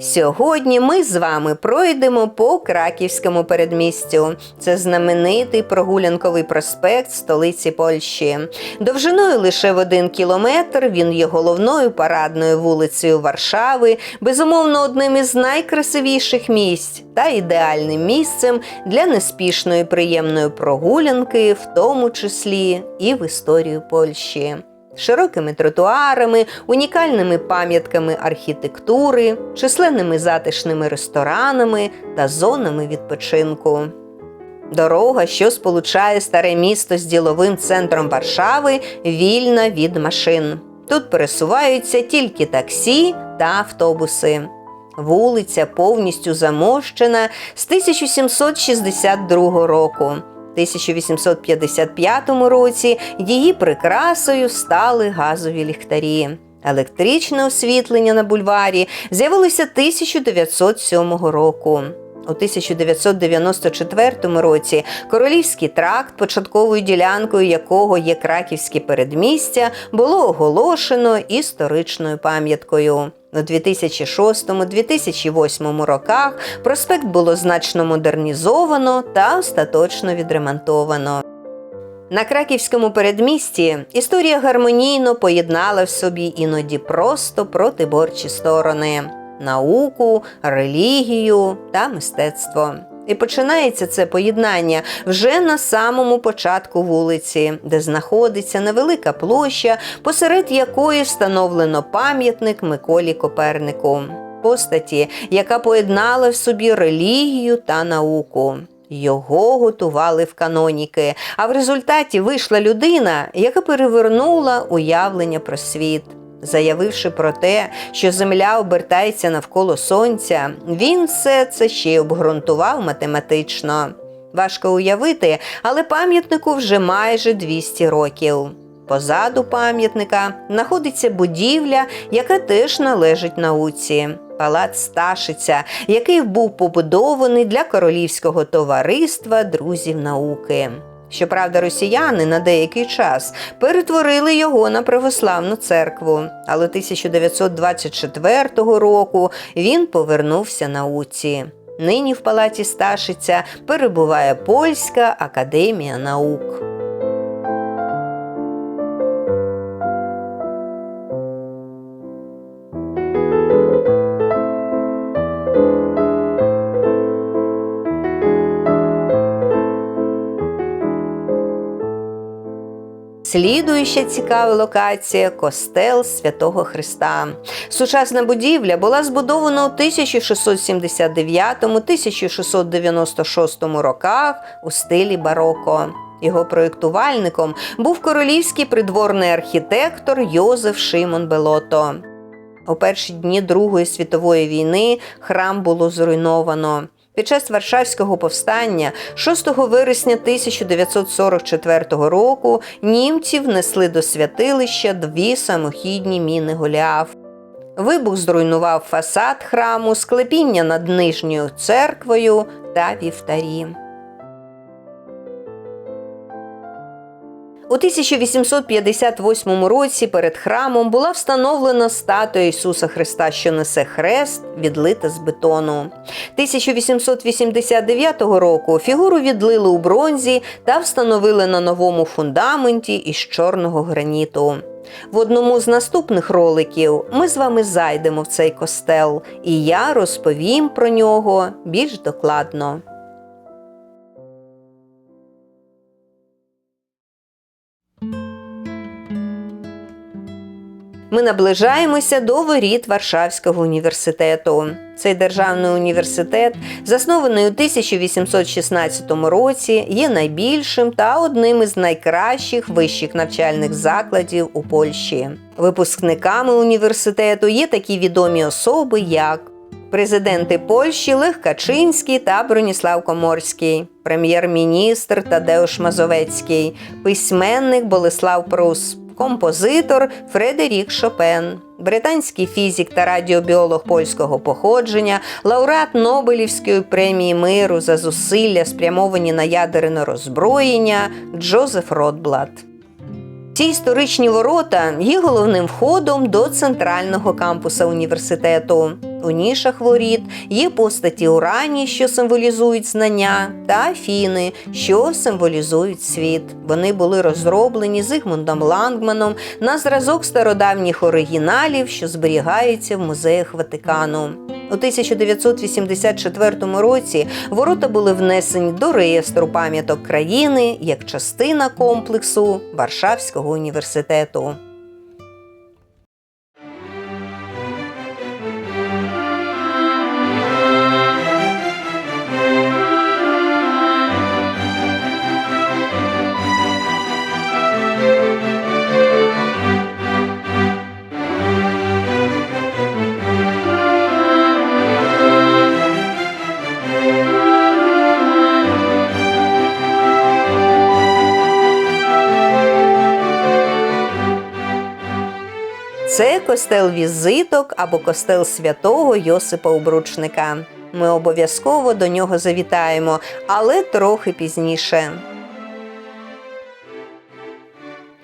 сьогодні ми з вами пройдемо по краківському передмістю. Це знаменитий прогулянковий проспект столиці Польщі. Довжиною лише в один кілометр він є головною парадною вулицею Варшави, безумовно, одним із найкрасивіших місць та ідеальним місцем для неспішної приємної прогулянки, в тому числі і в історію Польщі широкими тротуарами, унікальними пам'ятками архітектури, численними затишними ресторанами та зонами відпочинку. Дорога, що сполучає старе місто з діловим центром Варшави, вільна від машин. Тут пересуваються тільки таксі та автобуси. Вулиця повністю замощена з 1762 року. 1855 році її прикрасою стали газові ліхтарі. Електричне освітлення на бульварі з'явилося 1907 року. У 1994 році королівський тракт, початковою ділянкою якого є краківське передмістя, було оголошено історичною пам'яткою. У 2006-2008 роках проспект було значно модернізовано та остаточно відремонтовано. На краківському передмісті історія гармонійно поєднала в собі іноді просто протиборчі сторони науку, релігію та мистецтво. І починається це поєднання вже на самому початку вулиці, де знаходиться невелика площа, посеред якої встановлено пам'ятник Миколі Копернику, постаті, яка поєднала в собі релігію та науку. Його готували в каноніки, а в результаті вийшла людина, яка перевернула уявлення про світ. Заявивши про те, що Земля обертається навколо Сонця, він все це ще й обґрунтував математично. Важко уявити, але пам'ятнику вже майже 200 років. Позаду пам'ятника знаходиться будівля, яка теж належить науці. Палац Сташиця, який був побудований для королівського товариства друзів науки. Щоправда, росіяни на деякий час перетворили його на православну церкву, але 1924 року він повернувся науці. Нині в палаті Сташиця перебуває Польська академія наук. Слідуюча цікава локація костел Святого Христа. Сучасна будівля була збудована у 1679-1696 роках у стилі бароко. Його проєктувальником був королівський придворний архітектор Йозеф Шимон Белото. У перші дні Другої світової війни храм було зруйновано. Під час Варшавського повстання 6 вересня 1944 року німці внесли до святилища дві самохідні міни Голіаф. Вибух зруйнував фасад храму, склепіння над нижньою церквою та вівтарі. У 1858 році перед храмом була встановлена статуя Ісуса Христа, що несе хрест, відлита з бетону. 1889 року фігуру відлили у бронзі та встановили на новому фундаменті із чорного граніту. В одному з наступних роликів ми з вами зайдемо в цей костел, і я розповім про нього більш докладно. Ми наближаємося до воріт Варшавського університету. Цей державний університет, заснований у 1816 році, є найбільшим та одним із найкращих вищих навчальних закладів у Польщі. Випускниками університету є такі відомі особи, як президенти Польщі Лех Качинський та Броніслав Коморський, прем'єр-міністр Тадеуш Мазовецький, письменник Болеслав Прус композитор Фредерік Шопен, британський фізик та радіобіолог польського походження, лауреат Нобелівської премії миру за зусилля, спрямовані на ядерне роззброєння Джозеф Ротблат. Ці історичні ворота є головним входом до центрального кампуса університету. У нішах воріт є постаті Урані, що символізують знання, та Афіни, що символізують світ. Вони були розроблені Зигмундом Лангманом на зразок стародавніх оригіналів, що зберігаються в музеях Ватикану. У 1984 році ворота були внесені до реєстру пам'яток країни як частина комплексу Варшавського університету. Це костел візиток або костел святого Йосипа Обручника. Ми обов'язково до нього завітаємо, але трохи пізніше.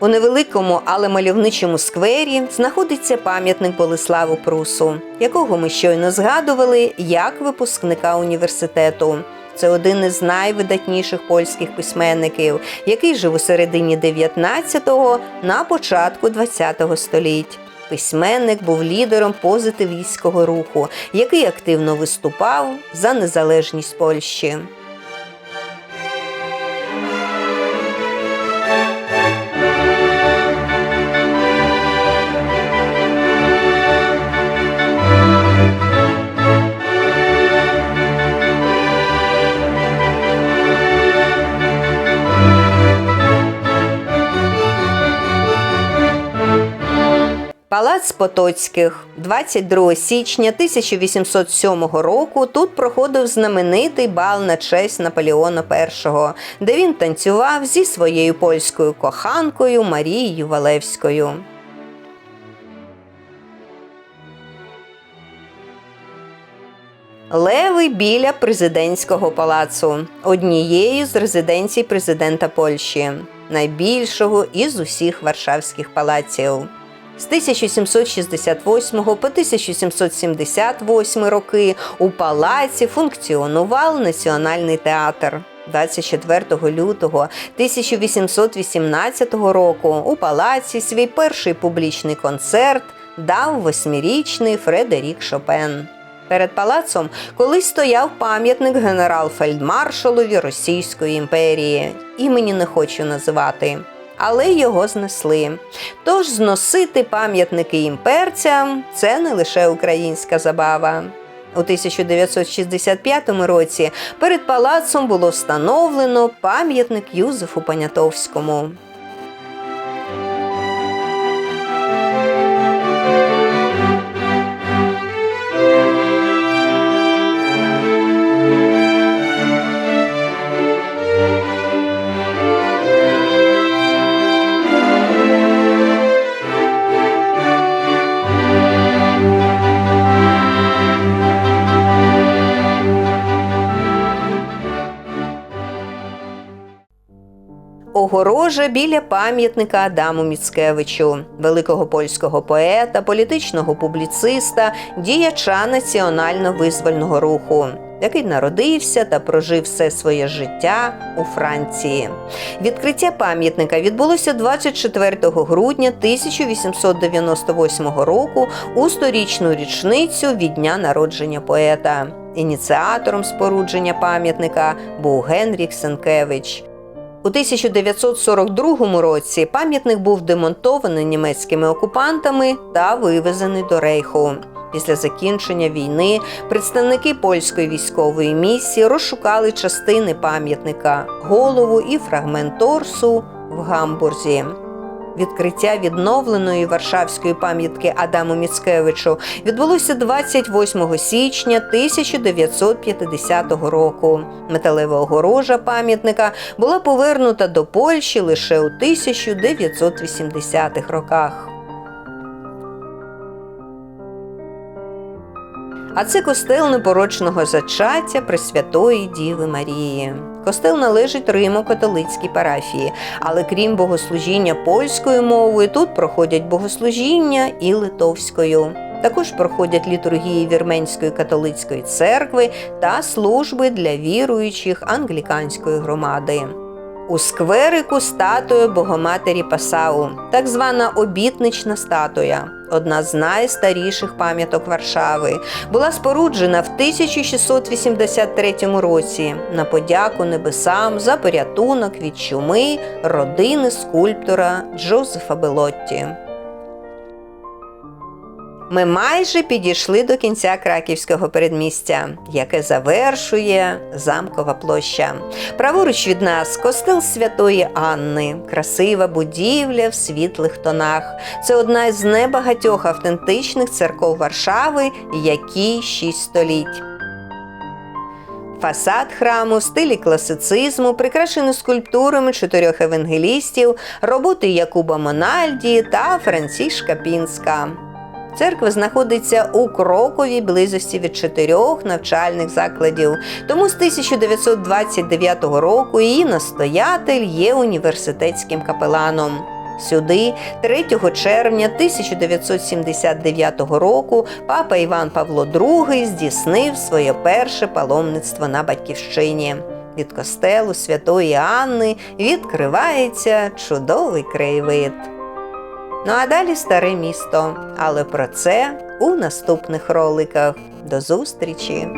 У невеликому, але мальовничому сквері знаходиться пам'ятник Болеславу Прусу, якого ми щойно згадували як випускника університету. Це один із найвидатніших польських письменників, який жив у середині 19-го, на початку 20-го століть. Письменник був лідером позитивістського руху, який активно виступав за незалежність Польщі. Палац Потоцьких 22 січня 1807 року тут проходив знаменитий бал на честь Наполеона І, де він танцював зі своєю польською коханкою Марією Валевською. Леви біля президентського палацу, однією з резиденцій президента Польщі, найбільшого із усіх варшавських палаців. З 1768 по 1778 роки у палаці функціонував Національний театр. 24 лютого 1818 року у палаці свій перший публічний концерт дав восьмирічний Фредерік Шопен. Перед палацом колись стояв пам'ятник генерал-фельдмаршалові Російської імперії. Імені не хочу називати але його знесли. Тож зносити пам'ятники імперцям це не лише українська забава. У 1965 році перед палацом було встановлено пам'ятник Юзефу Понятовському. Огорожа біля пам'ятника Адаму Міцкевичу, великого польського поета, політичного публіциста, діяча національно-визвольного руху, який народився та прожив все своє життя у Франції. Відкриття пам'ятника відбулося 24 грудня 1898 року у сторічну річницю від дня народження поета. Ініціатором спорудження пам'ятника був Генріх Сенкевич. У 1942 році пам'ятник був демонтований німецькими окупантами та вивезений до рейху. Після закінчення війни представники польської військової місії розшукали частини пам'ятника, голову і фрагмент торсу в Гамбурзі. Відкриття відновленої Варшавської пам'ятки Адаму Міцкевичу відбулося 28 січня 1950 року. Металева огорожа пам'ятника була повернута до Польщі лише у 1980-х роках. А це костел непорочного зачаття Пресвятої Діви Марії. Костел належить Римо-католицькій парафії, але крім богослужіння польською мовою, тут проходять богослужіння і литовською. Також проходять літургії Вірменської католицької церкви та служби для віруючих англіканської громади. У скверику статуя Богоматері Пасау, так звана обітнична статуя, одна з найстаріших пам'яток Варшави, була споруджена в 1683 році на подяку небесам за порятунок від чуми родини скульптора Джозефа Белотті. Ми майже підійшли до кінця краківського передмістя, яке завершує замкова площа. Праворуч від нас костел Святої Анни, красива будівля в світлих тонах. Це одна з небагатьох автентичних церков Варшави, якій шість століть. Фасад храму в стилі класицизму, прикрашений скульптурами чотирьох евангелістів, роботи Якуба Мональді та Францішка Пінська. Церква знаходиться у кроковій близості від чотирьох навчальних закладів. Тому з 1929 року її настоятель є університетським капеланом. Сюди, 3 червня 1979 року, папа Іван Павло II здійснив своє перше паломництво на батьківщині. Від костелу Святої Анни відкривається чудовий краєвид. Ну а далі старе місто. Але про це у наступних роликах. До зустрічі!